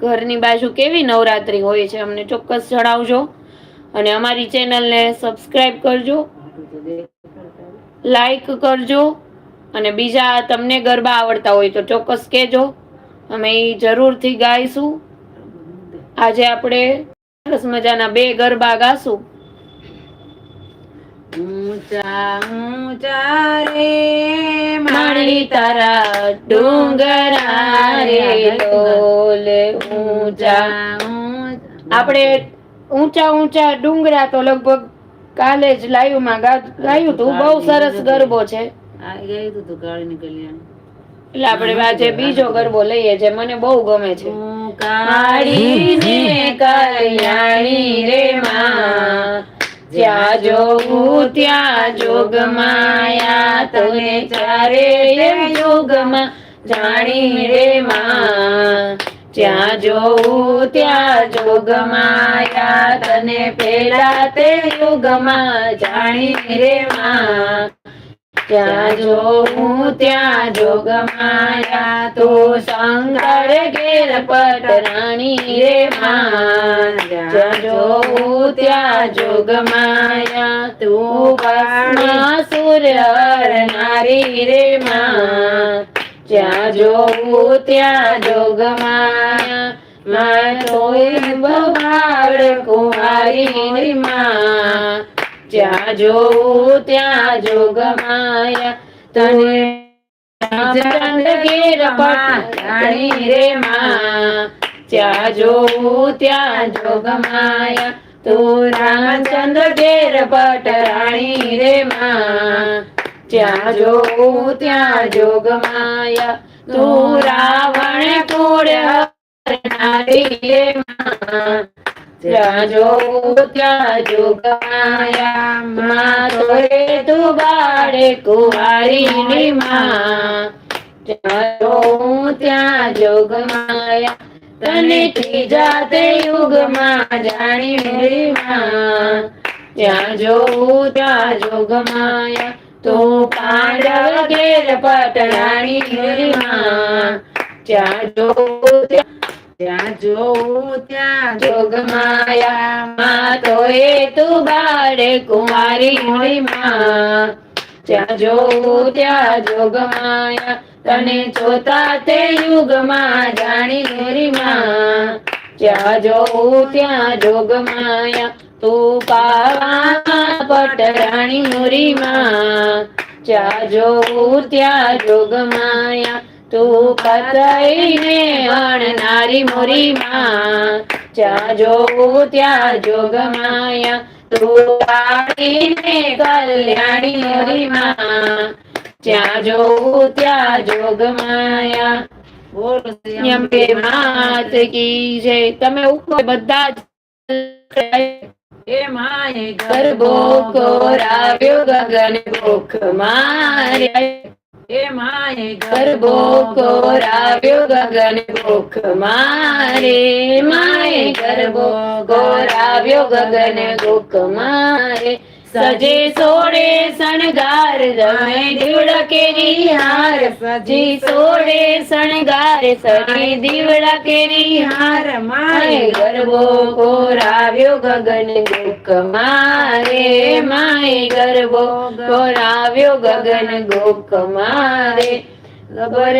ઘરની બાજુ કેવી નવરાત્રી હોય છે અમને ચોક્કસ જણાવજો. અને અમારી ચેનલને સબસ્ક્રાઈબ કરજો, લાઈક કરજો, અને બીજા તમને ગરબા આવડતા હોય તો ચોક્કસ કહેજો. અમે એ જરૂરથી ગાઈશું. આજે આપણે સરસ મજાના બે ગરબા ગાશું. ઊંચા ઊંચા રે માળી તારા ડુંગરા રે ડોલ ઊંચા આપણે ઊંચા. ઊંચા. ડુંગરા તો લગભગ કાલે જ લાઈવમાં ગાયું હતું. બહુ સરસ ગરબો છે. તું એટલે આપણે આજે બીજો ગરબો લઈએ છે મને બહુ ગમે છે. કાળી ને કલ્યાણી રે માં જ્યાં જોવું ત્યાં જોગ માયા તને ચારે યુગમાં જાણી રે માં. જ્યાં જોવું ત્યાં જોગ માયા તને પેલા તે યુગમાં જાણી રે માં. ત્યાં જોવું ત્યાં જોગમાયા તો શંકર ઘેર પટરાણી રે માં જ્યાં જોવું ત્યાં જોગમાયા તું ભસ્માસુર હર નારી રે માં જ્યાં જોવું ત્યાં જોગમાયા માં તોય બહાર કુંવારી માં જ્યાં જોવું ત્યાં જોગમાયા તને રામચંદ્ર ઘેર પટરાણી રે માં. જ્યાં જોવું ત્યાં જોગમાયા તું રામચંદ્ર ઘેર પટરાણી રે માં. જ્યાં જોવું ત્યાં જોગમાયા તું રાવણ કુળ હરનારી રે માં. જોવું ત્યાં જોગમાયા માં તોરે તું બાળે કુંવારી ની માં. જોવું ત્યાં જોગમાયા તને ત્રીજા તે યુગમાં જાણી રે માં. ત્યાં જોવું ત્યાં જોગમાયા તું પાંડવ ઘેર પટરાણી રે માં. જ્યાં જોવું ત્યાં ત્યાં જોઉં ત્યાં જોગમાયા માં તો એ તું બાળે કુંવારી હોયમાં. ત્યાં જોવું ત્યાં જોગમાયા તને જોતા તે યુગમાં જાણી હોરી માં. જ્યાં જોઉં ત્યાં જોગમાયા તું પાવા પટરાણી હોરી માં. જ્યાં જોવું ત્યાં જોગમાયા તું કતઈને અણનારી મોરીમાં જ્યાં જોવું ત્યાં જોગમાયા તું પાડીને કલ્યાણી મોરીમાં જ્યાં જોવું ત્યાં જોગમાયા અંબે માત કી જય તમે ઉપર બધા જ ગરબો કોરાવ્યો ગગન ભૂખ માર્યા. માએ ગરબો કોરાવ્યો ગગન ભૂખ મારે. માએ ગરબો કોરાવ્યો ગગન ભૂખ મારે. સજે સોડે શણગાર રમે દીવડા કેરી હાર, સજી સોડે શણગાર સજી દીવડા કેરી હાર માએ ગરબો કોરાવ્યો ગગન ગોક મારે માય ગરબો કોરાવ્યો ગગન ગોક મારે ગબર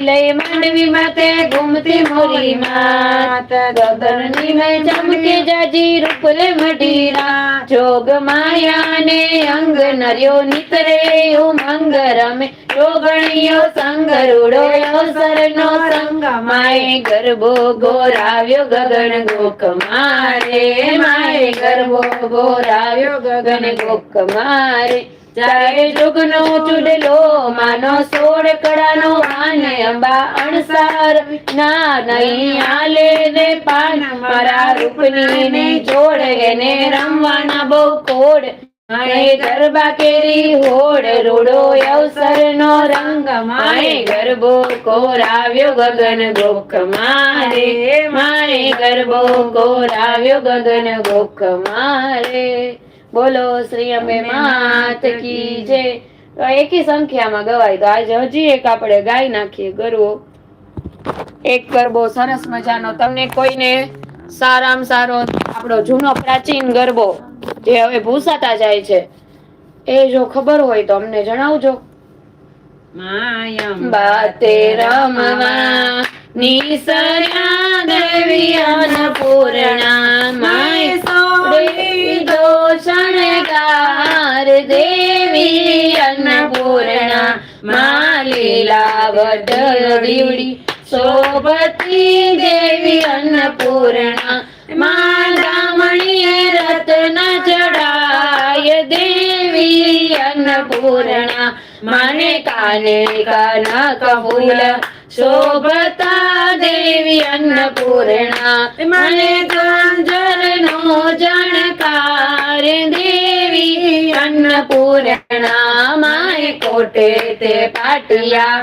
લઈ માંડવી માતે ઘૂમતી મોરી માત. ગબ્બરની મેં ચમકે જાજી રૂપલે મઢીરા. જોગ માયા ને અંગ નર્યો નિતરે ઉમંગ રમે. જોગણીયો સંગ રૂડોયો સરનો સંગ. માય ગરબો ગોરાવ્યો ગગન ગોક મારે. માય ગરબો ગોરાવ્યો ગગન ગોક મારે. ચારે જુગનો ચૂડલો, માનો સોળ કડાનો આને અંબા અણસાર. ના, નહીં આલે ને પાન, મારા રૂપની ને જોડ, એને રમવાના બહુ કોડ. માએ ગરબા કેરી હોડ, રૂડો અવસર નો રંગ. માએ ગરબો કોરાવ્યો ગગન ગોખ. મારે માએ ગરબો કોરાવ્યો ગગન ગોખ. મારે. બોલો શ્રી અંબે માત કી જે એકી સંખ્યામાં ગવાય તો આજે હજી એક આપણે ગાઈ નાખીએ ગરવો. એક ગરબો સરસ મજાનો. તમને કોઈને સારામાં સારો આપણો જૂનો પ્રાચીન ગરબો જે હવે ભૂસાતા જાય છે એ જો ખબર હોય તો અમને જણાવજો. માયમ બાતે રમવા નિસર્યા દેવી પૂર્ણા માય સોડી શણગાર દેવી અન્નપૂર્ણા મા લીલાવટ દીવડી શોભતી દેવી અન્નપૂર્ણા મા દામણીએ રત્ન ચડાય દેવી અન્નપૂર્ણા માને કાને કાના કબૂલ શોભતા દેવી અન્નપૂર્ણા મને કાંજર નો જણકાર દેવી અન્નપૂર્ણા માય કોટે તે પાટિયા.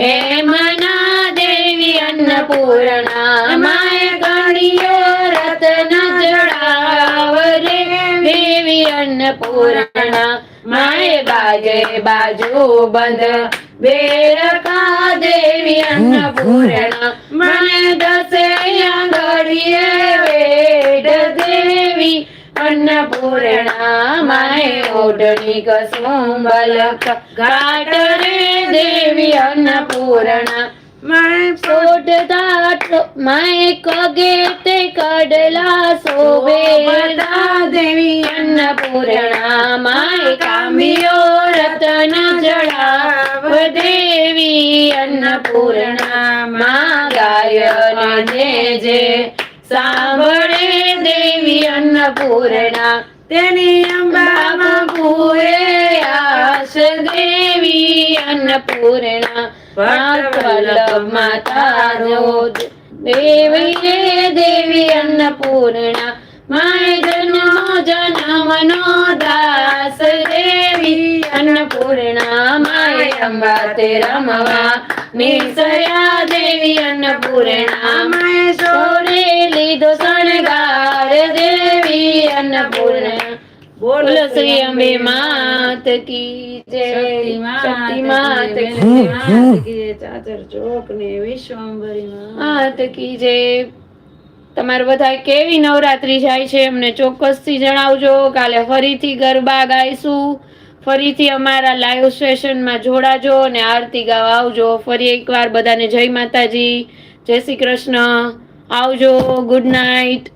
હે મના દેવી અન્નપૂર્ણા માય ગણિયો રતન ચડાવ દેવી અન્નપૂર્ણા માય બાજે બાજુ બંધ. વેરકા દેવી અન્નપૂર્ણા મને દસે આંગળીએ વેડ દેવી. અન્નપૂર્ણા માય ઓઢણી કસુંબલ ઘાટ રે દેવી અન્નપૂર્ણા માય સોઢતા માય કગે તે કડલા શોભેલા દેવી અન્નપૂર્ણા માય કામ્યો રતન જડાવ દેવી અન્નપૂર્ણા મા ગાય જે જે સાંભળે દેવી અન્નપૂર્ણા. તેની અંબામાં પૂરે આશ દેવી અન્નપૂર્ણા. વલ્લભ માતાનો દેવી દેવી અન્નપૂર્ણા. માય જન્મ જન્મનો દાસ દેવી અન્નપૂર્ણા. માય અંબા તે રમવા. નિસયા દેવી અન્નપૂર્ણા માય સોરે લીધો શણગાર દેવી અન્નપૂર્ણા બોલ શ્રી અંબે માત કી તમારે બધા કેવી નવરાત્રી જાય છે અમને ચોક્કસથી જણાવજો કાલે ફરીથી ગરબા ગાઈશું ફરીથી અમારા લાઈવ સેશનમાં જોડાજો અને આરતી ગાવા આવજો. ફરી એકવાર બધાને જય માતાજી, જય શ્રી કૃષ્ણ. આવજો ગુડ નાઇટ